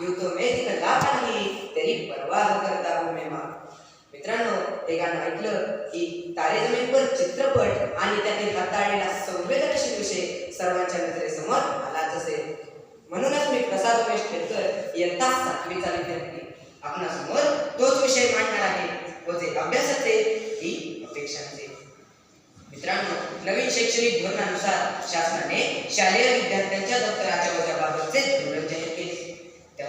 युद्ध मे मैं नाही तरी परवाह करता हो हूं मैं मित्रांनो एकानं ऐकलं की तारे जमीनवर चित्रपट आणि त्यातील हाताळलेला संवेदनशील विषय सर्वांच्या नजरेसमोर आलाच असेल. म्हणूनच मी प्रसाद उमेश खेडकर इयत्ता सातवीचा विद्यार्थी आपणासमोर तोच विषय मांडणार आहे. व ते अभ्यासाचे ही अपेक्षांचे. मित्रांनो नवीन शैक्षणिक धोरणानुसार शासनाने शालेय विद्यार्थ्यांच्या दप्तराच्या वजाबाबतचे धोरण जाहीर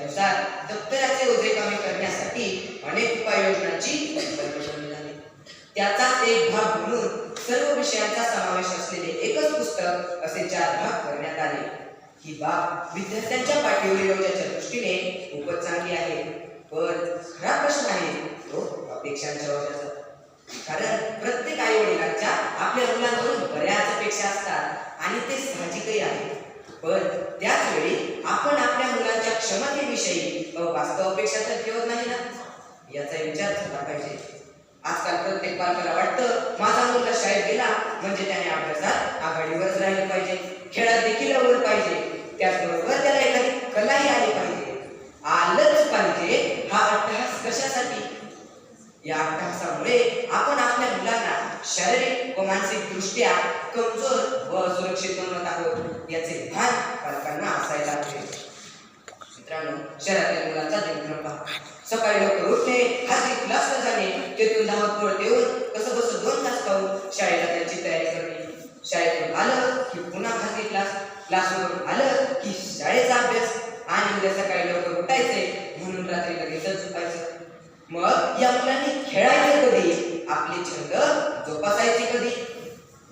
त्यानुसार दप्तराचे ओझे कमी करण्यासाठी अनेक उपाययोजनांची अंमलबजावणी झाली. त्याचाच एक भाग म्हणून सर्व विषयांचा समावेश असलेले एकच पुस्तक असे चार भाग करण्यात आले. ही बाब विद्यार्थ्यांच्या पाठीवरील दृष्टीने खूपच चांगली आहे. पण खरा प्रश्न आहे तो अपेक्षांच्या ओझ्याचा. कारण प्रत्येक आई वडिलांच्या आपल्या मुलांवरून बऱ्याच अपेक्षा असतात आणि ते साहजिकही आहे पण त्याच वेळी आपण आपल्या मुलांच्या क्षमते विषयी वास्तव अपेक्षा तर ठेवत नाही ना. याचा विचार झाला पाहिजे. आजकाल प्रत्येक पालकाला वाटतं माझा मुलगा शाळेत गेला म्हणजे त्याने अभ्यासात आघाडीवरच राहिले पाहिजे. खेळात देखील आवड पाहिजे. त्याचबरोबर त्याला एखादी कलाही आली पाहिजे. आलंच पाहिजे हा अट्टहास कशासाठी? या अभ्यासामुळे आपण आपल्या मुलांना शारीरिक व मानसिक दृष्ट्या कमजोर व सुरक्षित बनवत आहोत याचे भान पालकांना असायला हवे शहरातील मुलांचा दिनक्रम पहा सकाळी लवकर उठणे खाजगी क्लासला जाणे तेथून धावत देऊन कसं बस दोन तास पाहून शाळेला त्यांची तयारी करणे. शाळेतून आलं की पुन्हा खाजगी क्लास क्लासवरून आलं की शाळेचा अभ्यास. आणि उद्या सकाळी लवकर उठायचे म्हणून रात्री लगेचच झोपायचं. मग या मुलांनी खेळायचे कधी? आपले छंद जोपासायचे कधी?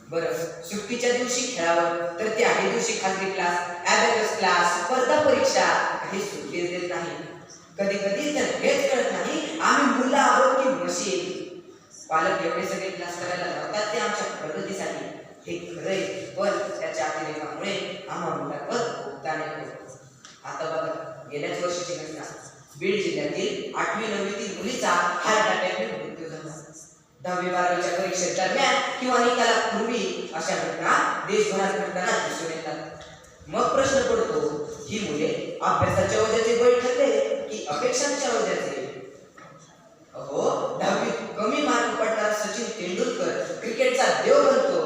बरं सुट्टीच्या दिवशी खेळावं तर ते आहे दिवशी खाजगी क्लास ॲबॅकस क्लास स्पर्धा परीक्षा काही सुट्टीच देत नाही. कधी कधी तर हेच कळत नाही आम्ही मुलं आहोत की मशीन पालक एवढे सगळे क्लास करायला लावतात ते आमच्या प्रगतीसाठी. हे खरंय पण त्याच्या अतिरेकामुळे आम्हा मुलांवर भुगतान येतो. आता बघा गेल्याच वर्षीची घटना. बीड जिल्ह्यातील आठवी नववीतील मुलीचा हार्ट अटॅकने मृत्यू झाला. दहावी बारावीच्या परीक्षेदरम्यान किंवा निकालापूर्वी अशा घटना देशभरात घडताना दिसून येतात. मग प्रश्न पडतो ही मुले अभ्यासाच्या वजाचे बळी ठरले की अपेक्षांच्या वजाचे अहो दहावी कमी मार्क पडणारा सचिन तेंडुलकर क्रिकेटचा देव बनतो.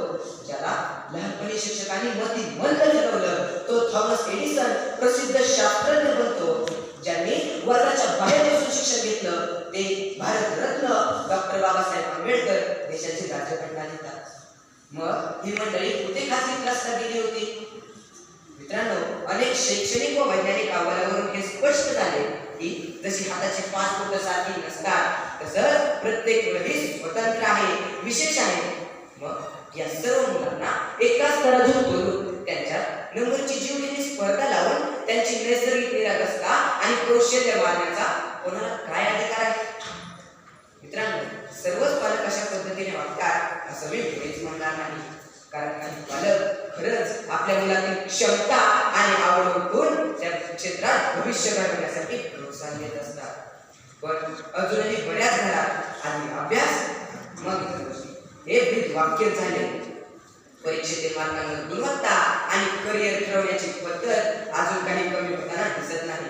ज्याला लहानपणी शिक्षकांनी मती मंद ठरवलं तो थॉमस एडिसन प्रसिद्ध शास्त्रज्ञ बनतो. ज्यांनी वर्गाच्या बाहेर बसून शिक्षण घेतलं ते भारतरत्न डॉक्टर बाबासाहेब आंबेडकर देशाची राज्यघटना लिहितात. मग ही मंडळी कुठे खासगी क्लासला गेली होती? मित्रांनो अनेक शैक्षणिक व वैज्ञानिक अहवालावरून हे स्पष्ट झाले की जशी हाताची पाच बोट सारखी नसतात तसंच प्रत्येक ग्रही स्वतंत्र आहे विशेष आहे. मग या सर्व मुलांना एकाच स्तरातून करून त्यांच्यात नंबरची जीवलेली स्पर्धा लावून त्यांची नैसर्गिक निरागसता आणि कौशल्य मारण्याचा कोणाला काय अधिकार आहे? मित्रांनो सर्वच पालक अशा पद्धतीने वागतात असं मी पुढेच म्हणणार नाही. कारण आपल्या मुलातील क्षमता आणि आवड गुण त्या क्षेत्रात भविष्य घडवण्यासाठी प्रोत्साहन देत असतात. पण अजूनही बऱ्याच घरात आधी अभ्यास मग हे ब्रीद वाक्य झाले. परीक्षेतील मार्गांवर गुणवत्ता आणि करिअर ठरवण्याची पद्धत अजून काही कमी होताना दिसत नाही.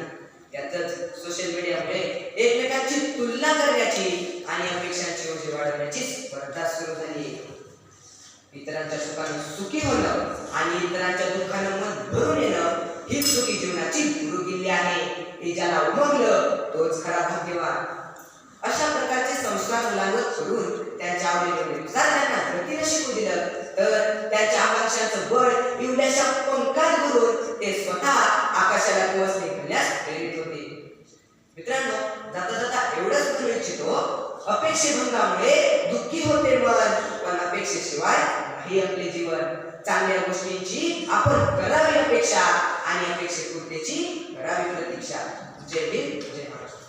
त्यातच सोशल मीडियामुळे एकमेकांची तुलना करण्याची आणि अपेक्षांची ओझी वाढवण्याची स्पर्धा सुरू झाली. इतरांच्या सुखाने सुखी होणं आणि इतरांच्या दुःखानं मन भरून येणं ही सुखी जीवनाची गुरुकिल्ली आहे. हे ज्याला उमगलं तोच खरा भाग्यवान. अशा प्रकारचे संस्कार मुलांवर सोडून त्यांच्या आवडीनुसार त्यांना गतीने शिकू दिलं तर त्यांच्या आकांक्षाचं बळ इवल्याशा पंखात भरून ते स्वतः आकाशाला पोहोचणे करण्यास प्रेरित होते. मित्रांनो जाता जाता एवढंच म्हणू इच्छितो अपेक्षेभंगामुळे दुःखी होते मन पण अपेक्षेशिवाय हे आपले जीवन. चांगल्या गोष्टींची आपण करावी अपेक्षा आणि अपेक्षित अपेक्षेपूर्तीची करावी प्रतीक्षा. जय भीम जय महाराष्ट्र.